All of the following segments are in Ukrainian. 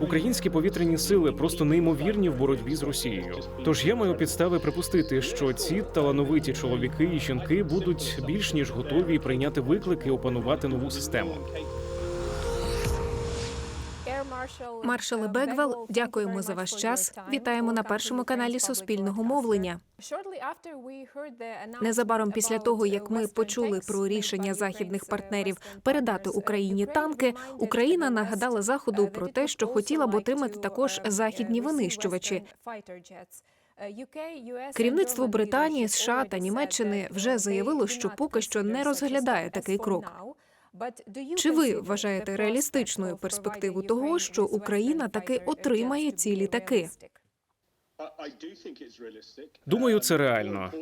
Українські повітряні сили просто неймовірні в боротьбі з Росією. Тож я маю підстави припустити, що ці талановиті чоловіки і жінки будуть більш ніж готові прийняти виклик і опанувати нову систему. Маршале Беквел, дякуємо за ваш час. Вітаємо на першому каналі Суспільного мовлення. Незабаром після того, як ми почули про рішення західних партнерів передати Україні танки, Україна нагадала заходу про те, що хотіла б отримати також західні винищувачі. Керівництво Британії, США та Німеччини вже заявило, що поки що не розглядає такий крок. Чи ви вважаєте реалістичною перспективу того, що Україна таки отримає ці літаки? Думаю, це реально.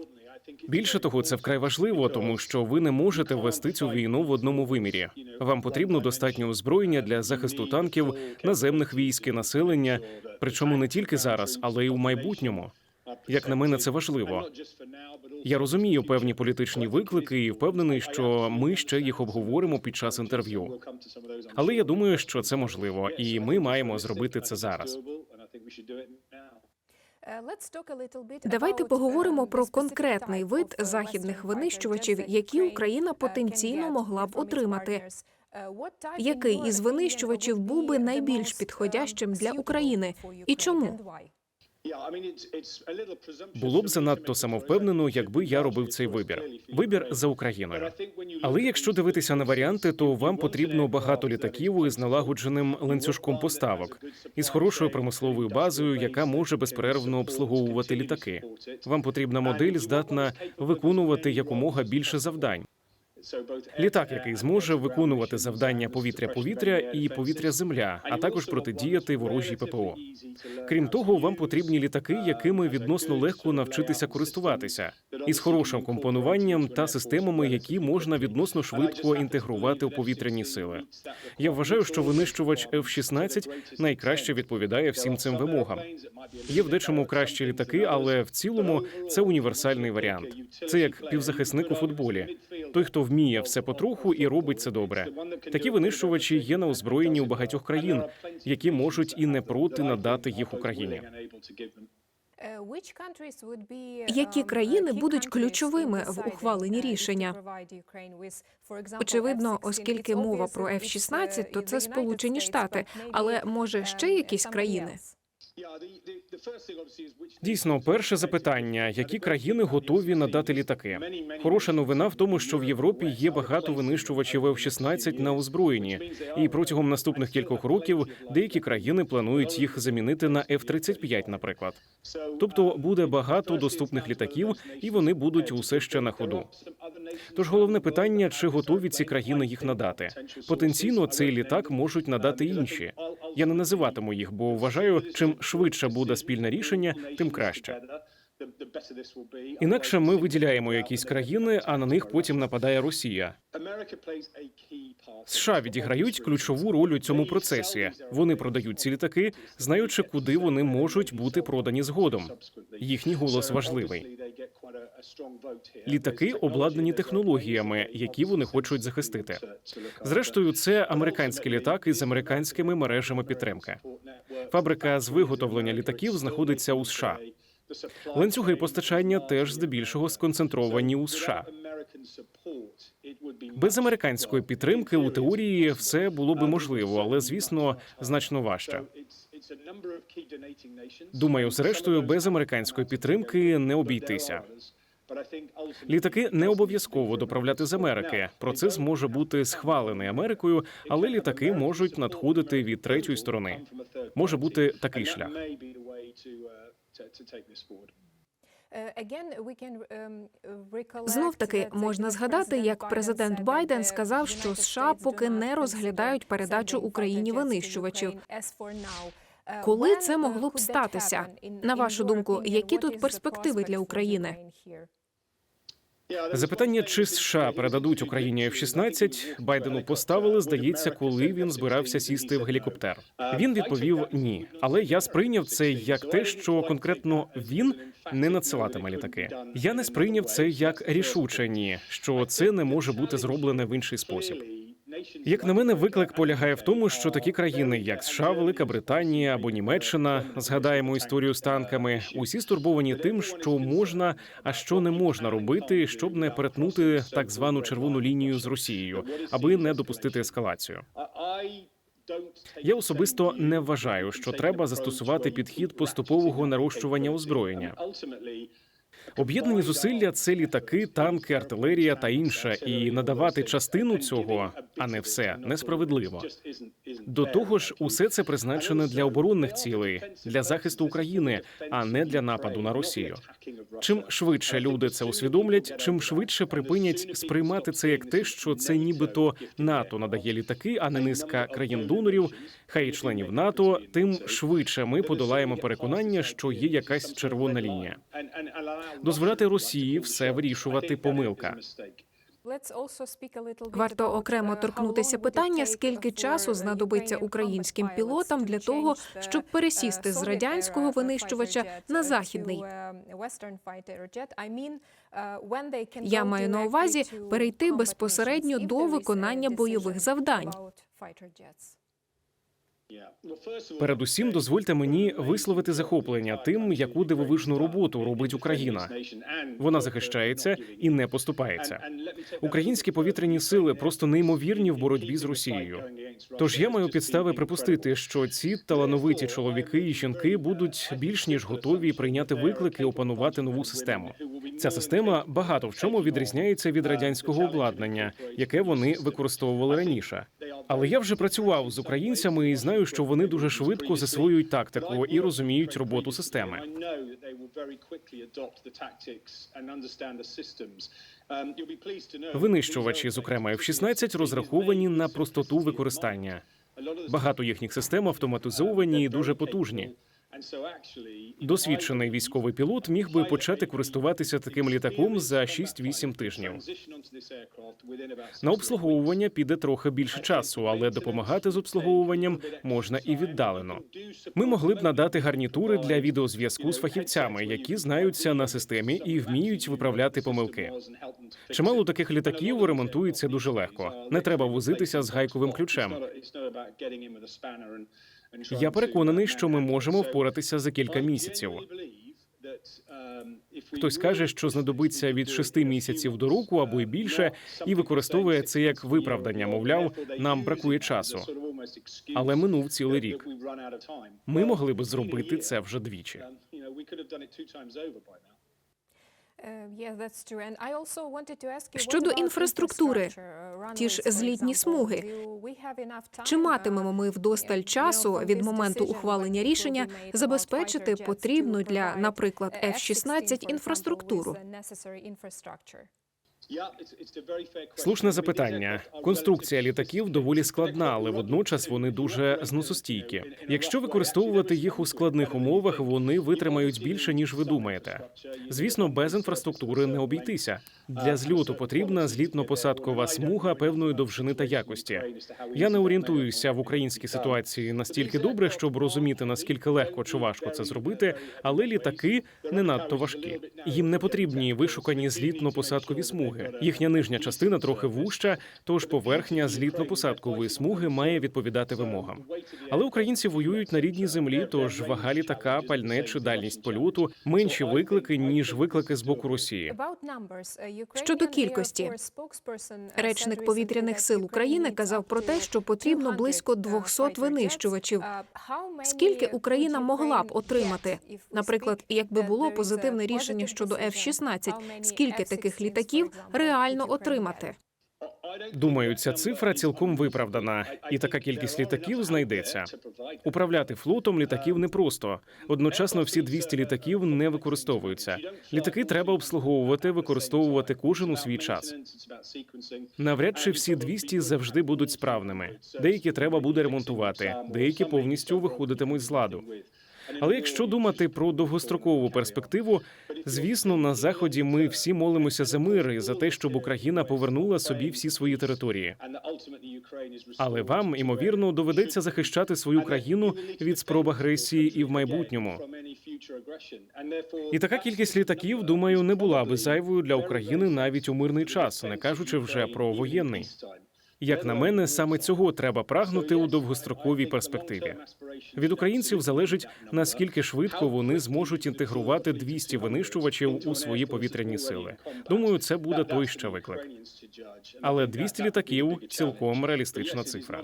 Більше того, це вкрай важливо, тому що ви не можете вести цю війну в одному вимірі. Вам потрібно достатньо озброєння для захисту танків, наземних військ і населення, причому не тільки зараз, але й у майбутньому. Як на мене, це важливо. Я розумію певні політичні виклики і впевнений, що ми ще їх обговоримо під час інтерв'ю. Але я думаю, що це можливо, і ми маємо зробити це зараз. Давайте поговоримо про конкретний вид західних винищувачів, які Україна потенційно могла б отримати. Який із винищувачів був би найбільш підходящим для України, і чому? Було б занадто самовпевнено, якби я робив цей вибір. Вибір за Україною. Але якщо дивитися на варіанти, то вам потрібно багато літаків із налагодженим ланцюжком поставок із хорошою промисловою базою, яка може безперервно обслуговувати літаки. Вам потрібна модель, здатна виконувати якомога більше завдань. Літак, який зможе виконувати завдання повітря-повітря і повітря-земля, а також протидіяти ворожій ППО. Крім того, вам потрібні літаки, якими відносно легко навчитися користуватися, із хорошим компонуванням та системами, які можна відносно швидко інтегрувати у повітряні сили. Я вважаю, що винищувач F-16 найкраще відповідає всім цим вимогам. Є в дечому кращі літаки, але в цілому це універсальний варіант. Це як півзахисник у футболі. Той, хто вміє все потроху і робить це добре. Такі винищувачі є на озброєнні у багатьох країн, які можуть і не проти надати їх Україні. Які країни будуть ключовими в ухваленні рішення? Очевидно, оскільки мова про F-16, то це Сполучені Штати, але може ще якісь країни? Дійсно, перше запитання: які країни готові надати літаки? Хороша новина в тому, що в Європі є багато винищувачів F-16 на озброєнні, і протягом наступних кількох років деякі країни планують їх замінити на F-35, наприклад. Тобто буде багато доступних літаків, і вони будуть усе ще на ходу. Тож головне питання: чи готові ці країни їх надати? Потенційно цей літак можуть надати інші. Я не називатиму їх, бо вважаю, чим швидше буде спільне рішення, тим краще. Інакше ми виділяємо якісь країни, а на них потім нападає Росія. США відіграють ключову роль у цьому процесі. Вони продають ці літаки, знаючи, куди вони можуть бути продані згодом. Їхній голос важливий. Літаки обладнані технологіями, які вони хочуть захистити. Зрештою, це американські літаки з американськими мережами підтримки. Фабрика з виготовлення літаків знаходиться у США. Ланцюги постачання теж здебільшого сконцентровані у США. Без американської підтримки у теорії все було би можливо, але звісно значно важче. Думаю, зрештою, без американської підтримки не обійтися. Літаки не обов'язково доправляти з Америки. Процес може бути схвалений Америкою, але літаки можуть надходити від третьої сторони. Може бути такий шлях. Знов таки можна згадати, як президент Байден сказав, що США поки не розглядають передачу Україні винищувачів. Коли це могло б статися? На вашу думку, які тут перспективи для України? Запитання, чи США передадуть Україні F-16, Байдену поставили, здається, коли він збирався сісти в гелікоптер. Він відповів ні, але я сприйняв це як те, що конкретно він не надсилатиме літаки. Я не сприйняв це як рішуче ні, що це не може бути зроблене в інший спосіб. Як на мене, виклик полягає в тому, що такі країни, як США, Велика Британія або Німеччина, згадаємо історію з танками, усі стурбовані тим, що можна, а що не можна робити, щоб не перетнути так звану червону лінію з Росією, аби не допустити ескалацію. Я особисто не вважаю, що треба застосувати підхід поступового нарощування озброєння. Об'єднані зусилля це літаки, танки, артилерія та інше, і надавати частину цього, а не все, несправедливо. До того ж, усе це призначено для оборонних цілей, для захисту України, а не для нападу на Росію. Чим швидше люди це усвідомлять, чим швидше припинять сприймати це як те, що це нібито НАТО надає літаки, а не низка країн-донорів, хай і членів НАТО, тим швидше ми подолаємо переконання, що є якась червона лінія. Дозволяти Росії все вирішувати помилка. Варто окремо торкнутися питання, скільки часу знадобиться українським пілотам для того, щоб пересісти з радянського винищувача на західний. Я маю на увазі перейти безпосередньо до виконання бойових завдань. Передусім, дозвольте мені висловити захоплення тим, яку дивовижну роботу робить Україна. Вона захищається і не поступається. Українські повітряні сили просто неймовірні в боротьбі з Росією. Тож я маю підстави припустити, що ці талановиті чоловіки і жінки будуть більш ніж готові прийняти виклик і опанувати нову систему. Ця система багато в чому відрізняється від радянського обладнання, яке вони використовували раніше. Але я вже працював з українцями і знаю, що вони дуже швидко засвоюють тактику і розуміють роботу системи. Винищувачі, зокрема F-16, розраховані на простоту використання. Багато їхніх систем автоматизовані і дуже потужні. Досвідчений військовий пілот міг би почати користуватися таким літаком за 6-8 тижнів. На обслуговування піде трохи більше часу, але допомагати з обслуговуванням можна і віддалено. Ми могли б надати гарнітури для відеозв'язку з фахівцями, які знаються на системі і вміють виправляти помилки. Чимало таких літаків ремонтується дуже легко. Не треба возитися з гайковим ключем. Я переконаний, що ми можемо впоратися за кілька місяців. Хтось каже, що знадобиться від шести місяців до року або й більше, і використовує це як виправдання. Мовляв, нам бракує часу. Але минув цілий рік. Ми могли би зробити це вже двічі. Щодо інфраструктури, ті ж злітні смуги. Чи матимемо ми вдосталь часу від моменту ухвалення рішення забезпечити потрібну для, наприклад, F-16 інфраструктуру? Слушне запитання. Конструкція літаків доволі складна, але водночас вони дуже зносостійкі. Якщо використовувати їх у складних умовах, вони витримають більше ніж ви думаєте. Звісно, без інфраструктури не обійтися. Для зльоту потрібна злітно-посадкова смуга певної довжини та якості. Я не орієнтуюся в українській ситуації настільки добре, щоб розуміти наскільки легко чи важко це зробити, але літаки не надто важкі. Їм не потрібні вишукані злітно-посадкові смуги. Їхня нижня частина трохи вужча, тож поверхня злітно-посадкової смуги має відповідати вимогам. Але українці воюють на рідній землі, тож вага літака, пальне чи дальність польоту менші виклики ніж виклики з боку Росії. Щодо кількості, речник повітряних сил України казав про те, що потрібно близько 200 винищувачів. Скільки Україна могла б отримати? Наприклад, якби було позитивне рішення щодо F-16, скільки таких літаків реально отримати? Думаю, ця цифра цілком виправдана, і така кількість літаків знайдеться. Управляти флотом літаків непросто. Одночасно всі 200 літаків не використовуються. Літаки треба обслуговувати, використовувати кожен у свій час. Навряд чи всі 200 завжди будуть справними. Деякі треба буде ремонтувати, деякі повністю виходитимуть з ладу. Але якщо думати про довгострокову перспективу, звісно, на заході ми всі молимося за мир і за те, щоб Україна повернула собі всі свої території. Але вам імовірно доведеться захищати свою країну від спроб агресії і в майбутньому. І така кількість літаків, думаю, не була би зайвою для України навіть у мирний час, не кажучи вже про воєнний. Як на мене, саме цього треба прагнути у довгостроковій перспективі. Від українців залежить наскільки швидко вони зможуть інтегрувати 200 винищувачів у свої повітряні сили. Думаю, це буде той ще виклик. Але 200 літаків цілком реалістична цифра.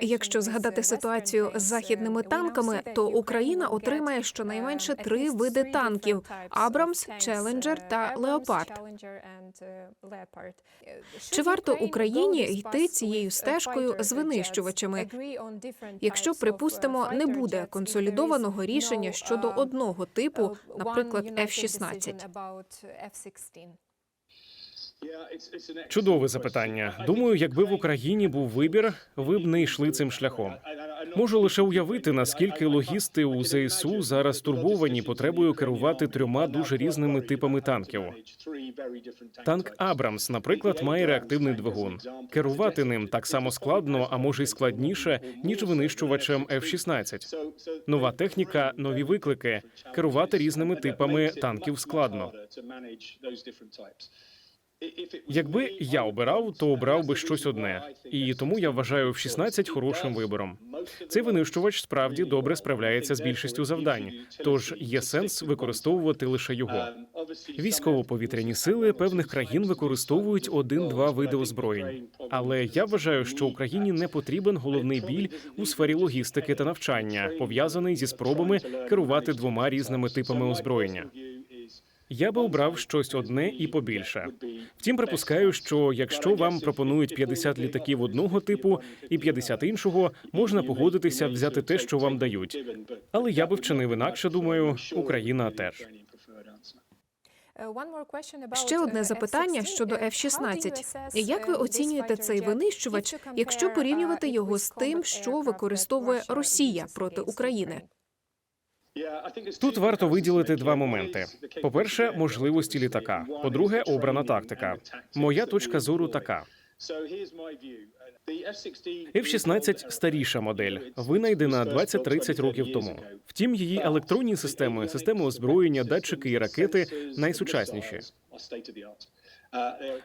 Якщо згадати ситуацію з західними танками, то Україна отримає щонайменше три види танків: Абрамс, Челенджер та Леопард. Чи варто Україні йти цією стежкою з винищувачами? Якщо припустимо, не буде консолідованого рішення щодо одного типу, наприклад, F-16? Чудове запитання. Думаю, якби в Україні був вибір, ви б не йшли цим шляхом. Можу лише уявити, наскільки логісти у ЗСУ зараз турбовані потребою керувати трьома дуже різними типами танків. Танк Абрамс, наприклад, має реактивний двигун. Керувати ним так само складно, а може й складніше, ніж винищувачем F-16. Нова техніка, нові виклики. Керувати різними типами танків складно. Якби я обирав, то обрав би щось одне, і тому я вважаю F-16 хорошим вибором. Цей винищувач справді добре справляється з більшістю завдань, тож є сенс використовувати лише його. Військово-повітряні сили певних країн використовують один-два види озброєнь. Але я вважаю, що Україні не потрібен головний біль у сфері логістики та навчання, пов'язаний зі спробами керувати двома різними типами озброєння. Я би обрав щось одне і побільше. Втім, припускаю, що якщо вам пропонують 50 літаків одного типу і 50 іншого, можна погодитися взяти те, що вам дають. Але я би вчинив інакше. Думаю, Україна теж. Ще одне запитання щодо F-16. Як ви оцінюєте цей винищувач, якщо порівнювати його з тим, що використовує Росія проти України? Тут варто виділити два моменти: по-перше, можливості літака. По-друге, обрана тактика. Моя точка зору така: F-16 – старіша модель, винайдена 20-30 років тому. Втім, її електронні системи, системи озброєння, датчики і ракети найсучасніші.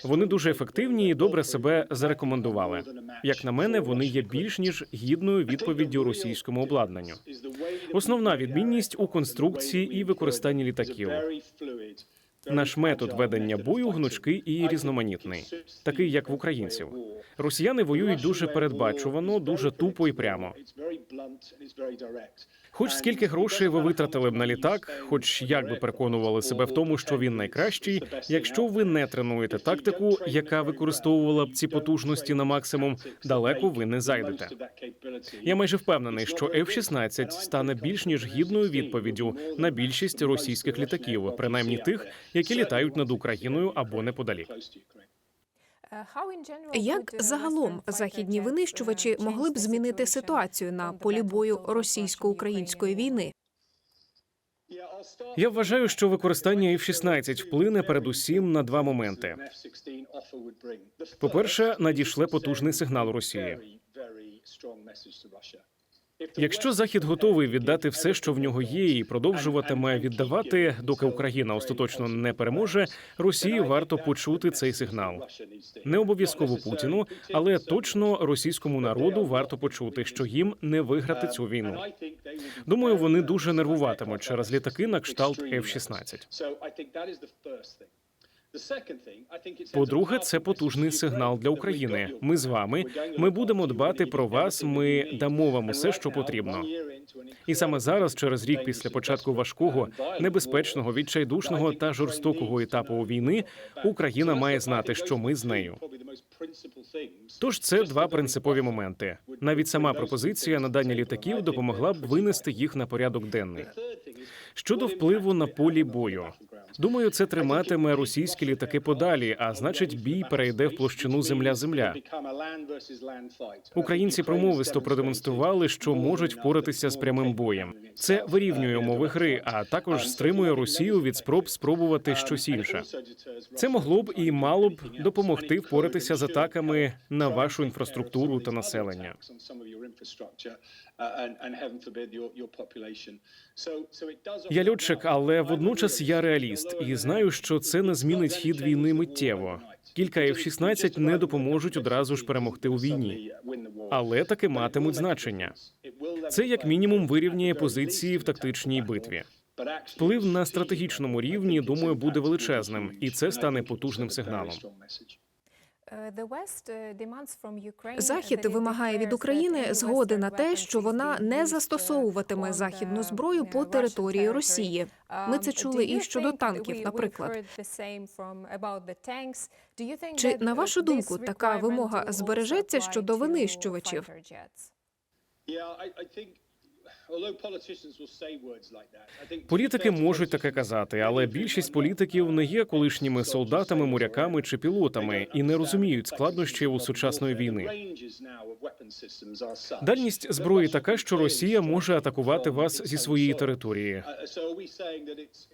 Вони дуже ефективні і добре себе зарекомендували. Як на мене, вони є більш ніж гідною відповіддю російському обладнанню. Основна відмінність у конструкції і використанні літаків. Наш метод ведення бою гнучкий і різноманітний, такий як в українців. Росіяни воюють дуже передбачувано, дуже тупо і прямо. Хоч скільки грошей ви витратили б на літак, хоч як би переконували себе в тому, що він найкращий, якщо ви не тренуєте тактику, яка використовувала б ці потужності на максимум, далеко ви не зайдете. Я майже впевнений, що F-16 стане більш ніж гідною відповіддю на більшість російських літаків, принаймні тих, які літають над Україною або неподалік. Як загалом західні винищувачі могли б змінити ситуацію на полі бою російсько-української війни? Я вважаю, що використання F-16 вплине передусім на два моменти. По-перше, надійшле потужний сигнал Росії. Якщо Захід готовий віддати все, що в нього є, і продовжуватиме віддавати, доки Україна остаточно не переможе, Росії варто почути цей сигнал. Не обов'язково Путіну, але точно російському народу варто почути, що їм не виграти цю війну. Думаю, вони дуже нервуватимуть через літаки на кшталт F-16. По-друге, це потужний сигнал для України. Ми з вами. Ми будемо дбати про вас. Ми дамо вам усе, що потрібно. І саме зараз, через рік після початку важкого, небезпечного, відчайдушного та жорстокого етапу війни, Україна має знати, що ми з нею. Тож це два принципові моменти. Навіть сама пропозиція надання літаків допомогла б винести їх на порядок денний. Щодо впливу на полі бою, думаю, це триматиме російські літаки подалі, а значить, бій перейде в площину земля-земля. Українці промовисто продемонстрували, що можуть впоратися з прямим боєм. Це вирівнює умови гри, а також стримує Росію від спроб спробувати щось інше. Це могло б і мало б допомогти впоратися з атаками на вашу інфраструктуру та населення. Я льотчик, але водночас я реаліст. Реаліст і знаю, що це не змінить хід війни миттєво. Кілька F-16 не допоможуть одразу ж перемогти у війні, але таки матимуть значення. Це як мінімум вирівняє позиції в тактичній битві. Вплив на стратегічному рівні, думаю, буде величезним, і це стане потужним сигналом. Захід вимагає від України згоди на те, що вона не застосовуватиме західну зброю по території Росії. Ми це чули і щодо танків, наприклад. Чи на вашу думку така вимога збережеться щодо винищувачів? Політики можуть таке казати, але більшість політиків не є колишніми солдатами, моряками чи пілотами і не розуміють складнощів у сучасної війни. Дальність зброї така, що Росія може атакувати вас зі своєї території.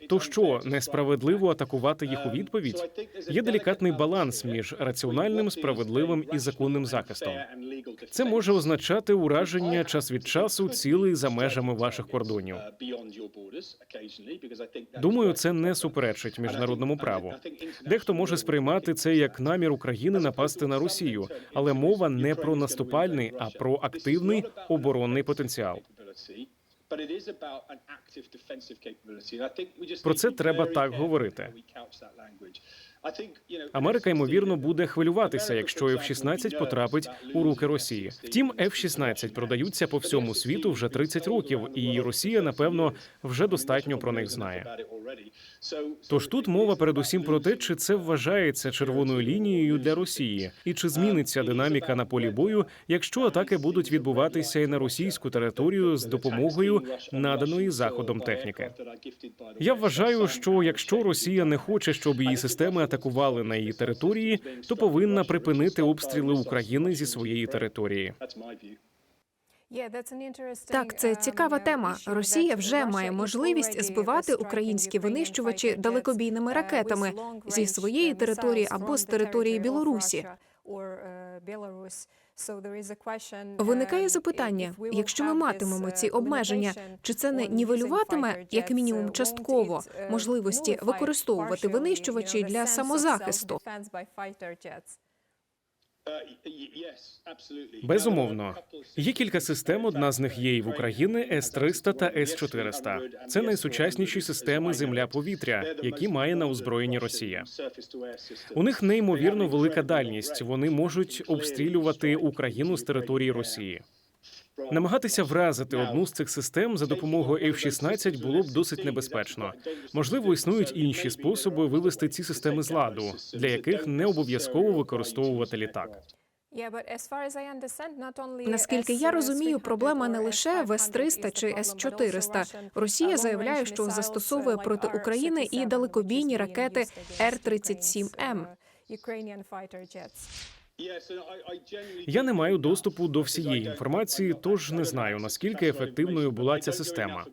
То що несправедливо атакувати їх у відповідь? Є делікатний баланс між раціональним, справедливим і законним захистом. Це може означати ураження час від часу цілей за межами ваших кордонів. Думаю, це не суперечить міжнародному праву. Дехто може сприймати це як намір України напасти на Росію, але мова не про наступальний, а про активний оборонний потенціал. Про це треба так говорити. Америка ймовірно буде хвилюватися, якщо F-16 потрапить у руки Росії. Втім, F-16 продаються по всьому світу вже 30 років, і Росія, напевно, вже достатньо про них знає. Тож тут мова передусім про те, чи це вважається червоною лінією для Росії, і чи зміниться динаміка на полі бою, якщо атаки будуть відбуватися і на російську територію з допомогою наданої заходом техніки. Я вважаю, що якщо Росія не хоче, щоб її системи атакували на її території, то повинна припинити обстріли України зі своєї території. Так, це цікава тема. Росія вже має можливість збивати українські винищувачі далекобійними ракетами зі своєї території або з території Білорусі. Виникає запитання: якщо ми матимемо ці обмеження, чи це не нівелюватиме як мінімум частково можливості використовувати винищувачі для самозахисту? Безумовно, є кілька систем. Одна з них є і в Україні С-300 та С-400. Це найсучасніші системи земля-повітря, які має на озброєнні Росія. У них неймовірно велика дальність. Вони можуть обстрілювати Україну з території Росії. Намагатися вразити одну з цих систем за допомогою F-16 було б досить небезпечно. Можливо, існують інші способи вивести ці системи з ладу, для яких не обов'язково використовувати літак. Наскільки я розумію, проблема не лише в С-300 чи С-400. Росія заявляє, що застосовує проти України і далекобійні ракети Р-37М. Я не маю доступу до всієї інформації, тож не знаю наскільки ефективною була ця система.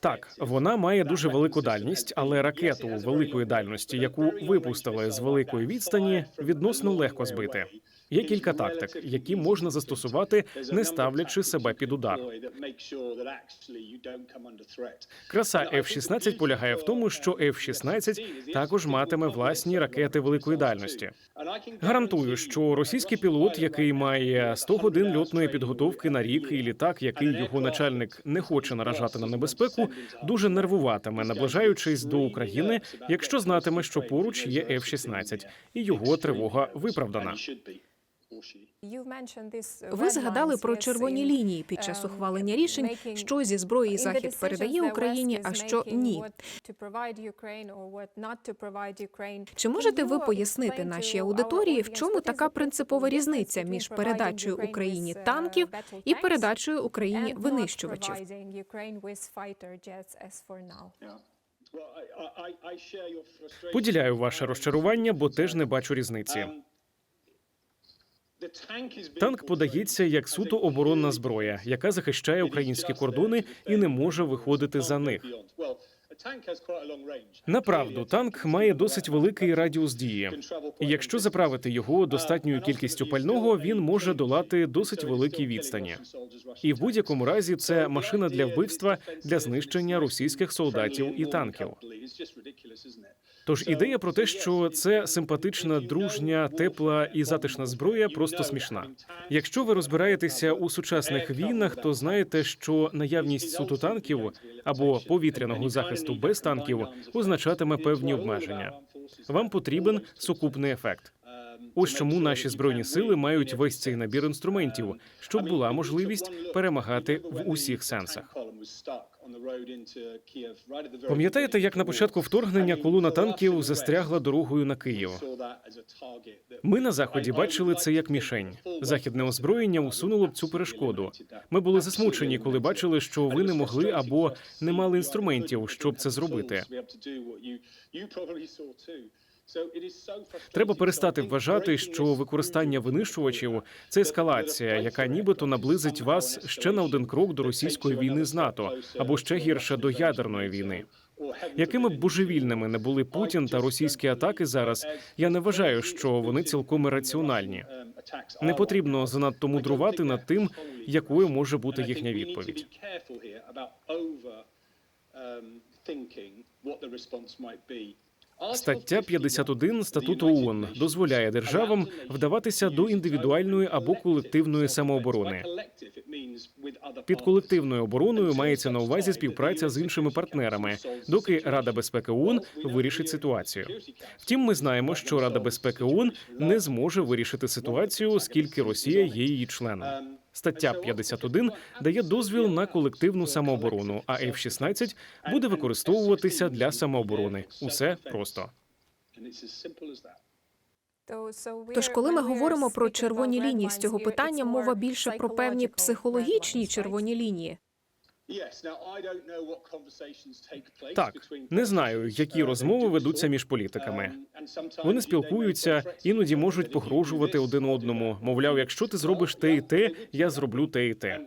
Так, вона має дуже велику дальність, але ракету великої дальності, яку випустили з великої відстані, відносно легко збити. Є кілька тактик, які можна застосувати, не ставлячи себе під удар. Краса F-16 полягає в тому, що F-16 також матиме власні ракети великої дальності. Гарантую, що російський пілот, який має 100 годин льотної підготовки на рік, і літак, який його начальник не хоче наражати на небезпеку, дуже нервуватиме, наближаючись до України, якщо знатиме, що поруч є F-16, і його тривога виправдана. Ви згадали про червоні лінії під час ухвалення рішень, що зі зброї захід передає Україні, а що ні. Чи можете ви пояснити нашій аудиторії, в чому така принципова різниця між передачею Україні танків і передачею Україні винищувачів? Поділяю ваше розчарування, бо теж не бачу різниці. Танк подається як суто оборонна зброя, яка захищає українські кордони і не може виходити за них. Направду, танк має досить великий радіус дії. Якщо заправити його достатньою кількістю пального, він може долати досить великі відстані. І в будь-якому разі це машина для вбивства для знищення російських солдатів і танків. Тож ідея про те, що це симпатична, дружня, тепла і затишна зброя, просто смішна. Якщо ви розбираєтеся у сучасних війнах, то знаєте, що наявність суто танків або повітряного захисту без танків означатиме певні обмеження. Вам потрібен сукупний ефект. Ось чому наші збройні сили мають весь цей набір інструментів, щоб була можливість перемагати в усіх сенсах. Пам'ятаєте, як на початку вторгнення колона танків застрягла дорогою на Київ? Ми на заході бачили це як мішень. Західне озброєння усунуло б цю перешкоду. Ми були засмучені, коли бачили, що ви не могли або не мали інструментів, щоб це зробити. Треба перестати вважати, що використання винищувачів це ескалація, яка нібито наблизить вас ще на один крок до російської війни з НАТО або ще гірше до ядерної війни. Якими б божевільними не були Путін та російські атаки зараз, я не вважаю, що вони цілком ірраціональні. Не потрібно занадто мудрувати над тим, якою може бути їхня відповідь. Стаття 51 статуту ООН дозволяє державам вдаватися до індивідуальної або колективної самооборони. Під колективною обороною мається на увазі співпраця з іншими партнерами, доки Рада безпеки ООН вирішить ситуацію. Втім, ми знаємо, що Рада безпеки ООН не зможе вирішити ситуацію, оскільки Росія є її членом. Стаття 51 дає дозвіл на колективну самооборону, а F-16 буде використовуватися для самооборони. Усе просто. Тож, коли ми говоримо про червоні лінії з цього питання, мова більше про певні психологічні червоні лінії. Так, не знаю, які розмови ведуться між політиками. Вони спілкуються, іноді можуть погрожувати один одному. Мовляв, якщо ти зробиш те і те, я зроблю те і те.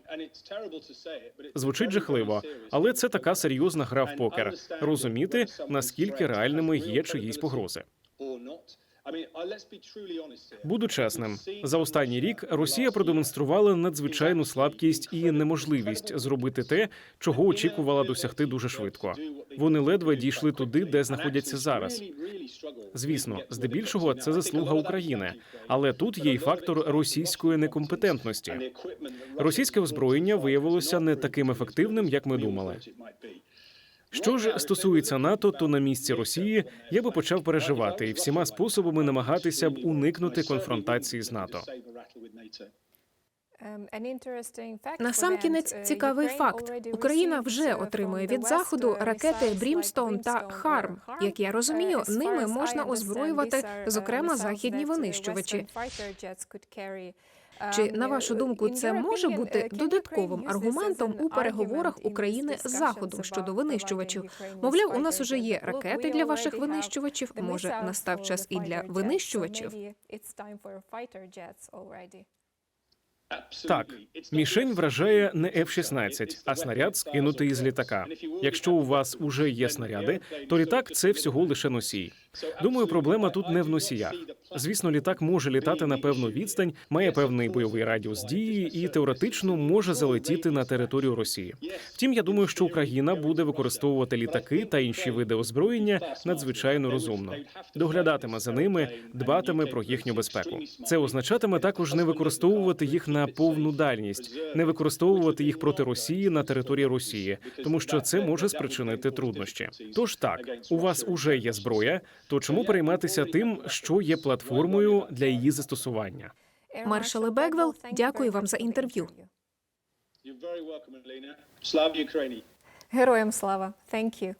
Звучить жахливо, але це така серйозна гра в покер. Розуміти наскільки реальними є чиїсь погрози. Буду чесним, за останній рік Росія продемонструвала надзвичайну слабкість і неможливість зробити те, чого очікувала досягти дуже швидко. Вони ледве дійшли туди, де знаходяться зараз. Звісно, здебільшого це заслуга України, але тут є й фактор російської некомпетентності. Російське озброєння виявилося не таким ефективним, як ми думали. Що ж стосується НАТО, то на місці Росії я би почав переживати і всіма способами намагатися б уникнути конфронтації з НАТО. Насамкінець цікавий факт: Україна вже отримує від заходу ракети Брімстон та Харм. Як я розумію, ними можна озброювати зокрема західні винищувачі. Чи на вашу думку це може бути додатковим аргументом у переговорах України з заходом щодо винищувачів? Мовляв, у нас уже є ракети для ваших винищувачів. Може, настав час і для винищувачів? Так, мішень вражає не F-16, а снаряд скинутий із літака. Якщо у вас уже є снаряди, то літак це всього лише носій. Думаю, проблема тут не в носіях. Звісно, літак може літати на певну відстань, має певний бойовий радіус дії і теоретично може залетіти на територію Росії. Втім, я думаю, що Україна буде використовувати літаки та інші види озброєння надзвичайно розумно. Доглядатиме за ними, дбатиме про їхню безпеку. Це означатиме також не використовувати їх на повну дальність, не використовувати їх проти Росії на території Росії, тому що це може спричинити труднощі. Тож так, у вас уже є зброя. То чому перейматися тим, що є платформою для її застосування? Маршале Бегвел, дякую вам за інтерв'ю. Слава Україні! Героям слава. Thank you.